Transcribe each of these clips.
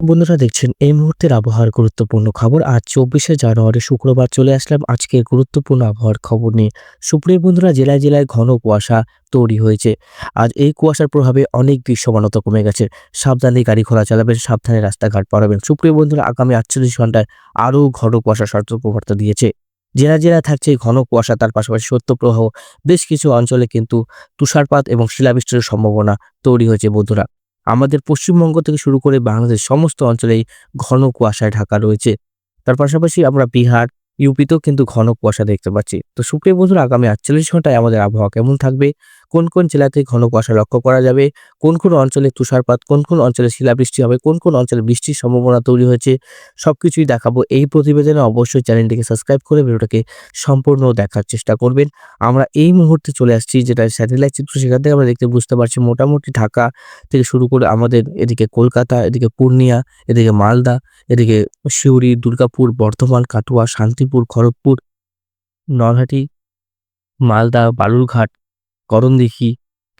বন্ধুরা দেখছেন, এই মুহূর্তের আবহাওয়ার গুরুত্বপূর্ণ খবর আজ চব্বিশে জানুয়ারি শুক্রবার চলে আসলাম আজকের গুরুত্বপূর্ণ আবহাওয়ার খবর নিয়ে। সুপ্রিয় বন্ধুরা, জেলায় জেলায় ঘন কুয়াশা তৈরি হয়েছে। আজ এই কুয়াশার প্রভাবে অনেক দৃশ্যমানতা কমে গেছে। সাবধানে গাড়ি ঘোড়া চালাবেন, সাবধানে রাস্তাঘাট পারাবেন। সুপ্রিয় বন্ধুরা, আগামী আটচল্লিশ ঘন্টায় আরও ঘন কুয়াশা সতর্কবার্তা দিয়েছে। জেলা জেলা থাকছে ঘন কুয়াশা, তার পাশাপাশি সত্য প্রবাহ বেশ কিছু অঞ্চলে কিন্তু তুষারপাত এবং শিলাবৃষ্টির সম্ভাবনা তৈরি হয়েছে বন্ধুরা। আমাদের পশ্চিমবঙ্গ থেকে শুরু করে বাংলাদেশ সমস্ত অঞ্চলেই ঘন কুয়াশায় ঢাকা রয়েছে। তার পাশাপাশি আমরা বিহার, ইউপিতেও কিন্তু ঘন কুয়াশা দেখতে পাচ্ছি। তো সুপ্রিয় বন্ধুরা, আগামী আটচল্লিশ ঘন্টায় আমাদের আবহাওয়া কেমন থাকবে? কোন কোন জেলাতে ঘন কুয়াশা লক্ষ্য করা যাবে? কোন কোন অঞ্চলে তুষারপাত? কোন কোন অঞ্চলে শিলাবৃষ্টি হবে? কোন কোন অঞ্চলে বৃষ্টির সম্ভাবনা তৈরি হয়েছে? সব কিছুই দেখাবো এই প্রতিবেদনে। অবশ্যই চ্যানেলটিকে সাবস্ক্রাইব করে ভিডিওটাকে সম্পূর্ণ দেখার চেষ্টা করবেন। আমরা এই মুহূর্তে চলে আসছি যেটা স্যাটেলাইট চিত্র। সেখান থেকে আমরা দেখতে বুঝতে পারছি মোটামুটি ঢাকা থেকে শুরু করে আমাদের এদিকে কলকাতা, এদিকে পূর্ণিয়া, এদিকে মালদা, এদিকে সিউড়ি, দুর্গাপুর, বর্ধমান, কাটুয়া, শান্তিপুর, খড়গপুর, নলহাটি, মালদা, বালুরঘাট করণদিঘি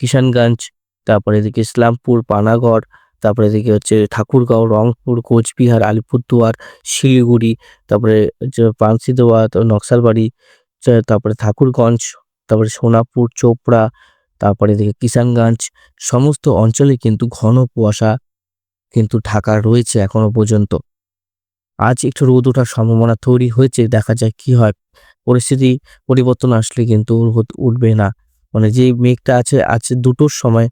কিষানগঞ্জ, তারপরে এদিকে ইসলামপুর, পানাগড়, তারপরে এদিকে হচ্ছে ঠাকুরগাঁও, রংপুর, কোচবিহার, আলিপুরদুয়ার, শিলিগুড়ি, তারপরে তো নকশালবাড়ি তারপরে ঠাকুরগঞ্জ, তারপরে সোনাপুর, চোপড়া, তারপরে এদিকে কিষানগঞ্জ, সমস্ত অঞ্চলে কিন্তু ঘন কুয়াশা কিন্তু ঢাকা রয়েছে এখনও পর্যন্ত। আজ একটু রোদ ওঠার সম্ভাবনা তৈরি হয়েছে, দেখা যাক কি হয়। পরিস্থিতি, পরিবর্তন আসলে কিন্তু রোদ উঠবে না। মানে যে মেঘটা আছে আছে দুটোর সময়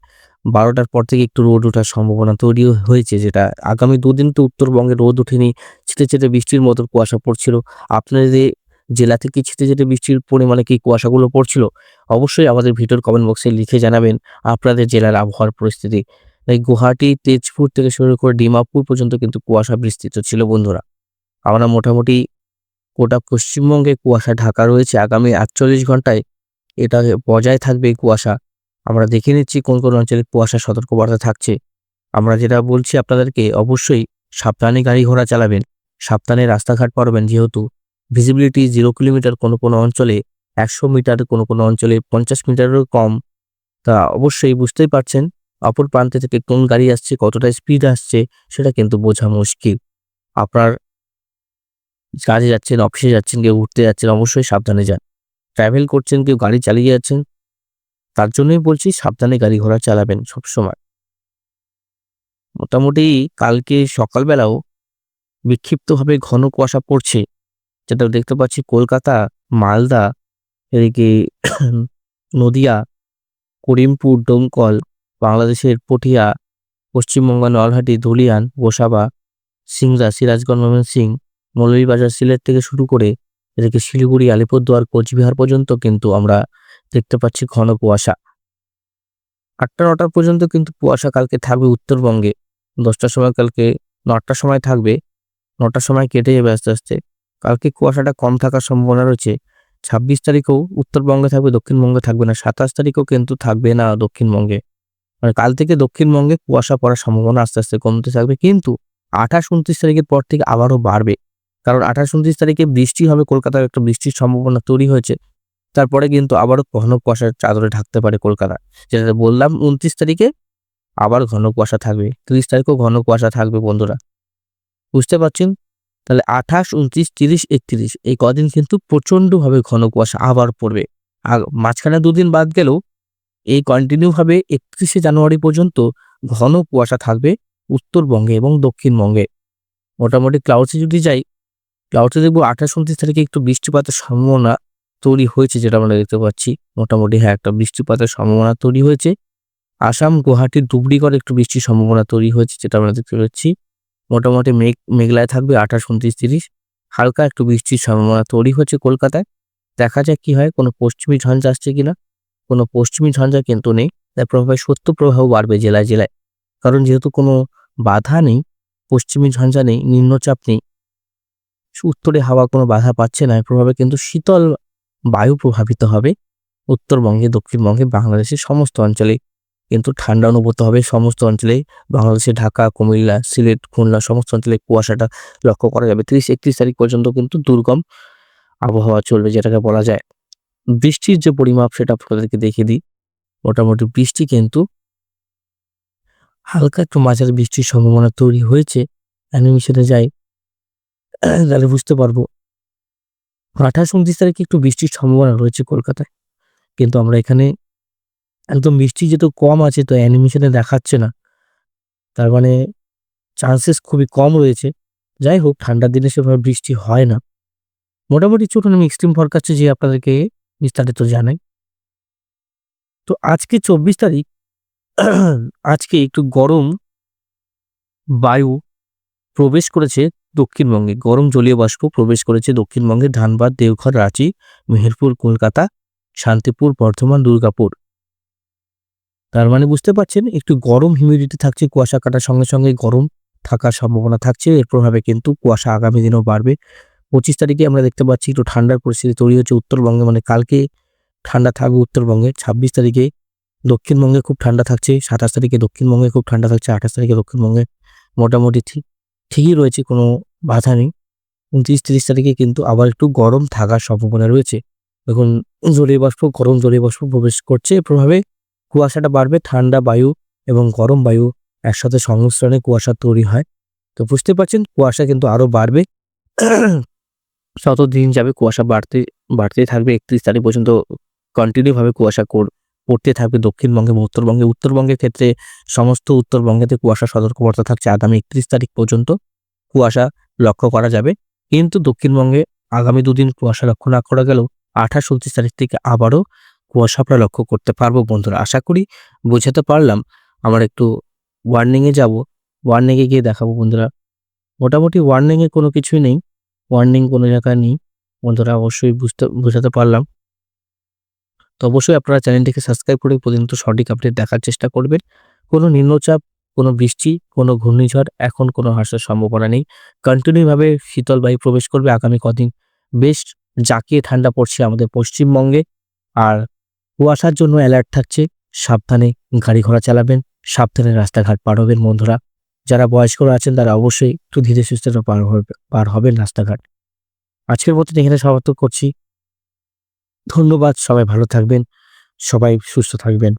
বারোটার পর থেকে একটু রোদ ওঠার সম্ভাবনা তৈরি হয়েছে যেটা আগামী দুদিন তো উত্তরবঙ্গে রোদ ওঠেনি। ছিটে ছিটে বৃষ্টির মতো কুয়াশা পড়ছিল। আপনাদের জেলা থেকে ছিটে ছিটে বৃষ্টির পরিমাণে কি কুয়াশাগুলো পড়ছিল? অবশ্যই আমাদের ভিডিওর কমেন্ট বক্সে লিখে জানাবেন আপনাদের জেলার আবহাওয়ার পরিস্থিতি। তাই গুয়াহাটি, তেজপুর থেকে শুরু করে ডিমাপুর পর্যন্ত কিন্তু কুয়াশা বিস্তৃত ছিল বন্ধুরা। আমরা মোটামুটি গোটা পশ্চিমবঙ্গে কুয়াশা ঢাকা রয়েছে। আগামী আটচল্লিশ ঘন্টায় এটা বজায় থাকবে কুয়াশা। আমরা দেখে নিচ্ছি কোন কোন অঞ্চলে কুয়াশা সতর্কবার্তা থাকছে। আমরা যেটা বলছি আপনাদেরকে, অবশ্যই সাবধানে গাড়ি ঘোড়া চালাবেন, সাবধানে রাস্তাঘাট পারবেন যেহেতু। ভিজিবিলিটি জিরো কিলোমিটার কোনো কোনো অঞ্চলে একশো মিটার কোনো কোনো অঞ্চলে পঞ্চাশ মিটারেরও কম। তা অবশ্যই বুঝতেই পারছেন, অপর প্রান্তে থেকে কোন গাড়ি আসছে, কতটা স্পিড আসছে, সেটা কিন্তু বোঝা মুশকিল। আপনার কাজে যাচ্ছেন অফিসে যাচ্ছেন, কেউ ঘুরতে যাচ্ছেন, অবশ্যই সাবধানে যান। ট্রাভেল করছেন, কেউ গাড়ি চালিয়ে যাচ্ছেন, তার জন্যই বলছি সাবধানে গাড়ি ঘোড়া চালাবেন সবসময়। মোটামুটি কালকে সকালবেলাও বিক্ষিপ্তভাবে ঘন কুয়াশা পড়ছে, যেটা দেখতে পাচ্ছি কলকাতা, মালদা, এদিকে নদিয়া, করিমপুর, ডোমকল, বাংলাদেশের পটিয়া, পশ্চিমবঙ্গ, নলহাটি, ধুলিয়ান, গোসাবা, সিংড়া, সিরাজগঞ্জ ময়মনসিংহ মৌলভীবাজার, সিলেট থেকে শুরু করে এদিকে শিলিগুড়ি, আলিপুরদুয়ার, কোচবিহার পর্যন্ত কিন্তু আমরা দেখতে পাচ্ছি ঘন কুয়াশা। আটটা, নটা পর্যন্ত কিন্তু কুয়াশা কালকে থাকবে উত্তরবঙ্গে। দশটার সময় কালকে, নটার সময় থাকবে। নটার সময় কেটে যাবে আস্তে আস্তে। কালকে কুয়াশাটা কম থাকার সম্ভাবনা রয়েছে। ছাব্বিশ তারিখেও উত্তরবঙ্গে থাকবে, দক্ষিণবঙ্গে থাকবে না। সাতাশ তারিখেও কিন্তু থাকবে না দক্ষিণবঙ্গে। মানে কাল থেকে দক্ষিণবঙ্গে কুয়াশা পড়ার সম্ভাবনা আস্তে আস্তে কমতে থাকবে। কিন্তু আঠাশ, উনত্রিশ তারিখের পর থেকে আবারও বাড়বে। কারণ আঠাশ উনত্রিশ তারিখে বৃষ্টি হবে, কলকাতার একটা বৃষ্টির সম্ভাবনা তৈরি হয়েছে। তারপরে কিন্তু আবারও ঘন কুয়াশার চাদরে ঢাকতে পারে কলকাতা। যেটা বললাম উনত্রিশ তারিখে আবার ঘন কুয়াশা থাকবে। তিরিশ তারিখেও ঘন কুয়াশা থাকবে বন্ধুরা। বুঝতে পারছেন? তাহলে আঠাশ, উনত্রিশ, তিরিশ, একত্রিশ, এই কদিন কিন্তু প্রচণ্ডভাবে ঘন কুয়াশা আবার পড়বে। আর মাঝখানে দুদিন বাদ গেলেও এই কন্টিনিউভাবে একত্রিশে জানুয়ারি পর্যন্ত ঘন কুয়াশা থাকবে উত্তরবঙ্গে এবং দক্ষিণবঙ্গে। মোটামুটি ক্লাউডসে যদি যাই ক্লাউডসে দেখব আঠাশ উনত্রিশ তারিখে একটু বৃষ্টিপাতের সম্ভাবনা তৈরি হয়েছে, যেটা আমরা দেখতে পাচ্ছি। মোটামুটি হ্যাঁ একটা বৃষ্টিপাতের সম্ভাবনা তৈরি হয়েছে। আসাম গুয়াহাটির ধুবড়িগড়ে একটু বৃষ্টির সম্ভাবনা তৈরি হয়েছে, যেটা আমরা দেখতে পাচ্ছি। মোটামুটি মেঘ, মেঘলায় থাকবে আঠাশ উনত্রিশ তিরিশ। হালকা একটু বৃষ্টির সম্ভাবনা তৈরি হচ্ছে কলকাতায়। দেখা যাক কি হয়, কোনো পশ্চিমী ঝঞ্ঝা আসছে কিনা। কোনো পশ্চিমী ঝঞ্ঝা কিন্তু নেই, তার প্রভাবে সত্য প্রবাহ বাড়বে জেলায় জেলায়। কারণ যেহেতু কোনো বাধা নেই, পশ্চিমী ঝঞ্ঝা নেই, নিম্নচাপ নেই উত্তরে হাওয়া কোনো বাধা পাচ্ছে না প্রভাবে কিন্তু শীতল বায়ু প্রভাবিত হবে। উত্তরবঙ্গে, দক্ষিণবঙ্গে, বাংলাদেশের সমস্ত অঞ্চলে কিন্তু ঠান্ডা অনুভূত হবে। সমস্ত অঞ্চলে বাংলাদেশে ঢাকা, কুমিল্লা, সিলেট, খুলনা সমস্ত অঞ্চলে কুয়াশাটা লক্ষ্য করা যাবে। তিরিশ একত্রিশ তারিখ পর্যন্ত কিন্তু দুর্গম আবহাওয়া চলবে যেটাকে বলা যায়। বৃষ্টির যে পরিমাপ, সেটা আপনাদেরকে দেখে দিই। মোটামুটি বৃষ্টি কিন্তু হালকা একটু মাঝারি বৃষ্টির সম্ভাবনা তৈরি হয়েছে। অ্যানিমেশনে যাই তাহলে বুঝতে পারব। আঠাশ, উনত্রিশ তারিখে একটু বৃষ্টির সম্ভাবনা রয়েছে কলকাতায়। কিন্তু আমরা এখানে একদম বৃষ্টি যেহেতু কম আছে, তো অ্যানিমেশনে দেখাচ্ছে না। তার মানে চান্সেস খুবই কম রয়েছে। যাই হোক, ঠান্ডার দিনে সেভাবে বৃষ্টি হয় না। মোটামুটি চলুন, আমি এক্সট্রিম ফরকাস্টে যে আপনাদেরকে বিস্তারিত জানাই। তো আজকে চব্বিশ তারিখ, আজকে একটু গরম, বায়ু প্রবেশ করেছে দক্ষিণবঙ্গে। গরম জলীয় বাষ্প প্রবেশ করেছে দক্ষিণবঙ্গে ধানবাদ, দেওঘর, রাঁচি, মেহেরপুর, কলকাতা, শান্তিপুর, বর্ধমান, দুর্গাপুর। তার মানে বুঝতে পারছেন, একটু গরম হিউমিডিটি থাকছে, কুয়াশা কাটার সঙ্গে সঙ্গে গরম থাকার সম্ভাবনা থাকছে। এর প্রভাবে কিন্তু কুয়াশা আগামী দিনেও বাড়বে। পঁচিশ তারিখে আমরা দেখতে পাচ্ছি একটু ঠান্ডার পরিস্থিতি তৈরি হচ্ছে উত্তরবঙ্গে মানে কালকে ঠান্ডা থাকবে উত্তরবঙ্গে। ছাব্বিশ তারিখে দক্ষিণবঙ্গে খুব ঠান্ডা থাকছে, সাতাশ তারিখে দক্ষিণবঙ্গে খুব ঠান্ডা থাকছে, আঠাশ তারিখে দক্ষিণবঙ্গে মোটামুটি ঠিক ঠিকই রয়েছে, কোনো বাধা নেই। উনত্রিশ, তিরিশ তারিখে কিন্তু আবার একটু গরম থাকার সম্ভাবনা রয়েছে। দেখুন, জলীয় বাষ্প, গরম জলীয় বাষ্প প্রবেশ করছে। এর প্রভাবে কুয়াশাটা বাড়বে, ঠান্ডা বায়ু এবং গরম বায়ু একসাথে সংমিশ্রণে কুয়াশা তৈরি হয়। তো বুঝতে পারছেন, কুয়াশা কিন্তু আরও বাড়বে। শত দিন যাবে কুয়াশা বাড়তে, বাড়তেই থাকবে। একত্রিশ তারিখ পর্যন্ত কন্টিনিউভাবে কুয়াশা কর- পড়তে থাকবে দক্ষিণবঙ্গে এবং উত্তরবঙ্গে। উত্তরবঙ্গের ক্ষেত্রে সমস্ত উত্তরবঙ্গেতে কুয়াশা সতর্কবার্তা থাকছে আগামী একত্রিশ তারিখ পর্যন্ত। কুয়াশা লক্ষ্য করা যাবে। কিন্তু দক্ষিণবঙ্গে আগামী দুদিন কুয়াশা লক্ষ্য না করা গেলেও আঠাশ, উনত্রিশ তারিখ থেকে আবারও কুয়াশা আমরা লক্ষ্য করতে পারব বন্ধুরা। আশা করি বোঝাতে পারলাম। আমার একটু ওয়ার্নিংয়ে যাব। ওয়ার্নিংয়ে গিয়ে দেখাবো বন্ধুরা। মোটামুটি ওয়ার্নিংয়ে কোনো কিছুই নেই। ওয়ার্নিং কোনো জায়গায় নেই। বন্ধুরা অবশ্যই বুঝতে, বোঝাতে পারলাম। তো অবশ্যই আপনারা চ্যানেলটিকে সাবস্ক্রাইব করে প্রতিনিয়ত সঠিক আপডেট দেখার চেষ্টা করবেন। কোনো নিম্নচাপ, কোনো বৃষ্টি, কোনো ঘূর্ণিঝড়, এখন কোনো হ্রাসের সম্ভাবনা নেই। কন্টিনিউভাবে শীতল বায়ু প্রবেশ করবে আগামী কদিন। বেশ জাঁকিয়ে ঠান্ডা পড়ছে আমাদের পশ্চিমবঙ্গে। আর কুয়াশার জন্য অ্যালার্ট থাকছে। সাবধানে গাড়ি ঘোড়া চালাবেন। সাবধানে রাস্তাঘাট পার হবেন বন্ধুরা। যারা বয়স্করা আছেন তারা অবশ্যই একটু ধীরে সুস্থে পার হবে, পার হবেন রাস্তাঘাট। আজকের মতো এখানে সমাপ্ত করছি। ধন্যবাদ সবাই ভালো থাকবেন সবাই সুস্থ থাকবেন।